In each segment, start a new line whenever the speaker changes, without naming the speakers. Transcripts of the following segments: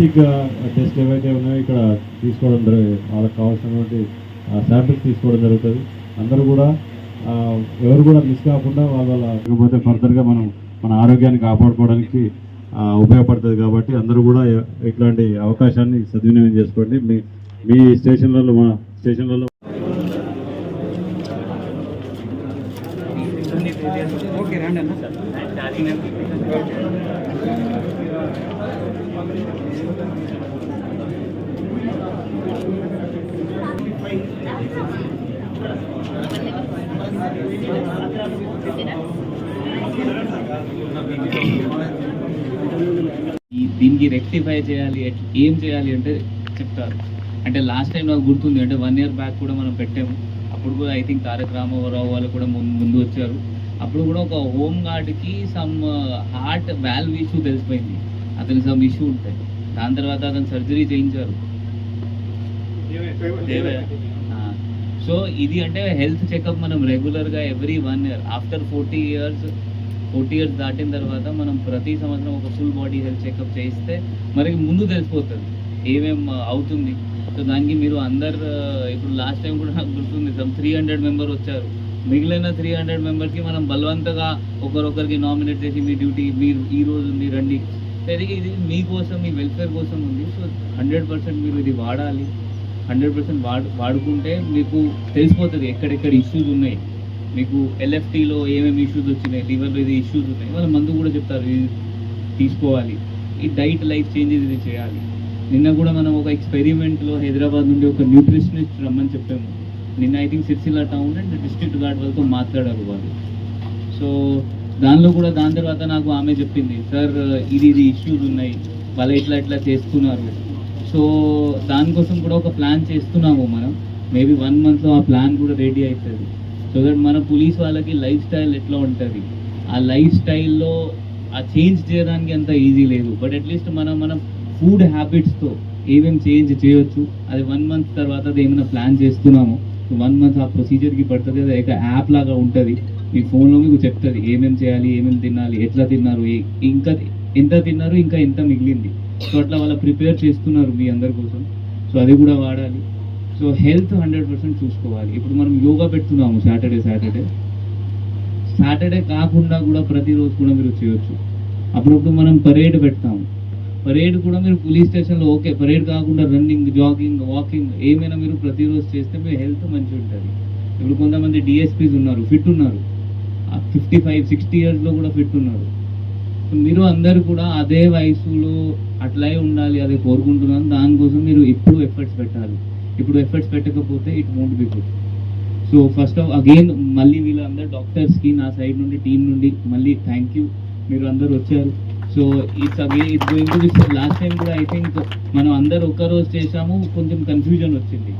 Basic test ఏవైతే ఉన్నాయో ఇక్కడ తీసుకోవడం జరుగు వాళ్ళకి కావాల్సినటువంటి శాంపిల్స్ తీసుకోవడం జరుగుతుంది. అందరూ కూడా ఎవరు కూడా మిస్ కాకుండా వాళ్ళ లేకపోతే ఫర్దర్గా మనం మన ఆరోగ్యాన్ని కాపాడుకోవడానికి ఉపయోగపడుతుంది కాబట్టి అందరూ కూడా ఇట్లాంటి అవకాశాన్ని సద్వినియోగం చేసుకోండి. మీ మీ స్టేషన్లలో మా స్టేషన్లలో.
ఓకే రండి అన్న.
దీనికి రెక్టిఫై చేయాలి ఏం చేయాలి అంటే చెప్తారు. అంటే లాస్ట్ టైం నాకు గుర్తుంది అంటే వన్ ఇయర్ బ్యాక్ కూడా మనం పెట్టాము. అప్పుడు కూడా ఐ థింక్ తారక రామారావు వాళ్ళు కూడా ముందు ముందు వచ్చారు. అప్పుడు కూడా ఒక హోమ్ గార్డ్కి సమ్ హార్ట్ వాల్వ్ ఇష్యూ తెలిసిపోయింది. అతనికి సమ్ ఇష్యూ ఉంటాయి. దాని తర్వాత అతను సర్జరీ చేయించారు. సో ఇది అంటే హెల్త్ చెకప్ మనం రెగ్యులర్గా every one year after forty years forty years దాటిన తర్వాత మనం ప్రతి సంవత్సరం ఒక ఫుల్ బాడీ హెల్త్ చెకప్ చేయిస్తే మనకి ముందు తెలిసిపోతుంది ఏమేం అవుతుంది. సో దానికి మీరు అందరు ఇప్పుడు లాస్ట్ టైం కూడా నాకు గుర్తుంది సమ్ త్రీ హండ్రెడ్ మెంబర్ వచ్చారు. మిగిలిన త్రీ హండ్రెడ్ మెంబర్కి మనం బలవంతగా ఒకరొకరికి నామినేట్ చేసి మీ డ్యూటీ మీరు ఈ రోజు ఉంది రండి. సరిగ్గా ఇది మీకోసం మీ వెల్ఫేర్ కోసం ఉంది. సో హండ్రెడ్ పర్సెంట్ మీరు ఇది వాడాలి. హండ్రెడ్ పర్సెంట్ వాడు వాడుకుంటే మీకు తెలిసిపోతుంది ఎక్కడెక్కడ ఇష్యూస్ ఉన్నాయి. మీకు ఎల్ఎఫ్టీలో ఏమేమి ఇష్యూస్ వచ్చినాయి లివర్లో ఇది ఇష్యూస్ ఉన్నాయి వాళ్ళ మందు కూడా చెప్తారు ఇది తీసుకోవాలి. ఈ డైట్ లైఫ్ చేంజెస్ ఇది చేయాలి. నిన్న కూడా మనం ఒక ఎక్స్పెరిమెంట్లో హైదరాబాద్ నుండి ఒక న్యూట్రిషనిస్ట్ రమ్మని చెప్పాము. నిన్న I think Sircilla town and district guard వాళ్ళతో మాట్లాడారు వాళ్ళు. సో దానిలో కూడా దాని తర్వాత నాకు ఆమె చెప్పింది సార్ ఇది ఇది ఇష్యూస్ ఉన్నాయి. వాళ్ళు ఇట్లా ఇట్లా చేస్తున్నారు? సో దానికోసం కూడా ఒక ప్లాన్ చేస్తున్నాము మనం. మేబీ వన్ మంత్లో ఆ ప్లాన్ కూడా రెడీ అవుతుంది సో దట్ మన పోలీస్ వాళ్ళకి లైఫ్ స్టైల్ ఎట్లా ఉంటుంది? ఆ లైఫ్ స్టైల్లో ఆ చేంజ్ చేయడానికి అంత ఈజీ లేదు. బట్ అట్లీస్ట్ మనం మనం ఫుడ్ హ్యాబిట్స్తో ఏమేమి చేంజ్ చేయొచ్చు? అది వన్ మంత్ తర్వాత అది ఏమైనా ప్లాన్ చేస్తున్నాము. వన్ మంత్ ఆ ప్రొసీజర్కి పడుతుంది. అది ఒక యాప్ లాగా ఉంటుంది. మీ ఫోన్లో మీకు చెప్తుంది. ఏమేమి చేయాలి? ఏమేమి తినాలి? ఎట్లా తిన్నారు? ఏ- ఇంకా ఎంత తిన్నారు? ఇంకా ఎంత మిగిలింది? సో అట్లా వాళ్ళ ప్రిపేర్ చేస్తున్నారు మీ అందరి కోసం. సో అది కూడా వాడాలి. సో హెల్త్ హండ్రెడ్ పర్సెంట్ చూసుకోవాలి. ఇప్పుడు మనం యోగా పెడుతున్నాము సాటర్డే సాటర్డే. సాటర్డే కాకుండా కూడా ప్రతిరోజు కూడా మీరు చేయొచ్చు. అప్పుడప్పుడు మనం పరేడ్ పెడతాము. పరేడ్ కూడా మీరు పోలీస్ స్టేషన్లో ఓకే. పరేడ్ కాకుండా రన్నింగ్ జాగింగ్ వాకింగ్ ఏమైనా మీరు ప్రతిరోజు చేస్తే మీ హెల్త్ మంచిగా ఉంటుంది. ఇప్పుడు కొంతమంది డిఎస్పీస్ ఉన్నారు ఫిట్ ఉన్నారు. ఫిఫ్టీ ఫైవ్ సిక్స్టీ ఇయర్స్లో కూడా ఫిట్ ఉన్నారు. మీరు అందరు కూడా అదే వయసులో అట్లే ఉండాలి అదే కోరుకుంటున్నాను. దానికోసం మీరు ఇప్పుడు ఎఫర్ట్స్ పెట్టాలి. ఇప్పుడు ఎఫర్ట్స్ పెట్టకపోతే it won't be good so first of again మళ్ళీ వీళ్ళందరూ డాక్టర్స్కి నా సైడ్ నుండి టీం నుండి మళ్ళీ థ్యాంక్ యూ మీరు అందరు వచ్చారు. So it's again it going to be last time కూడా ఐ థింక్ మనం అందరు ఒక్క రోజు చేసాము కొంచెం కన్ఫ్యూజన్ వచ్చింది.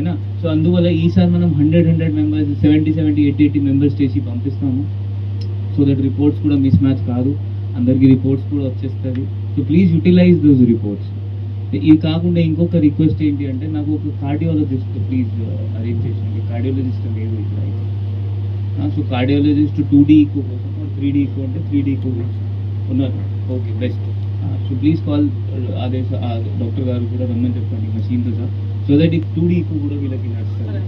ఏనా? సో అందువల్ల ఈసారి మనం hundred hundred members seventy seventy eighty eighty members చేసి పంపిస్తాము. సో దట్ రిపోర్ట్స్ కూడా మిస్ మ్యాచ్ కాదు. అందరికీ రిపోర్ట్స్ కూడా వచ్చేస్తుంది. So please utilize those reports ఇది కాకుండా ఇంకొక రిక్వెస్ట్ ఏంటి అంటే నాకు ఒక కార్డియాలజిస్ట్ ప్లీజ్ అరేంజ్ చేసింది కార్డియాలజిస్ట్ లేదు ఇక్కడ అయితే so cardiologist two D echo కోసం త్రీ డీ ఈకో అంటే త్రీ డీ ఈకో ఉన్నారు. Okay best so please call అదే డాక్టర్ గారు కూడా రమ్మని చెప్పండి మషీన్తో సార్ సో దట్ ఈ టూ డీ ఈకో కూడా వీళ్ళకి నడుస్తుంది.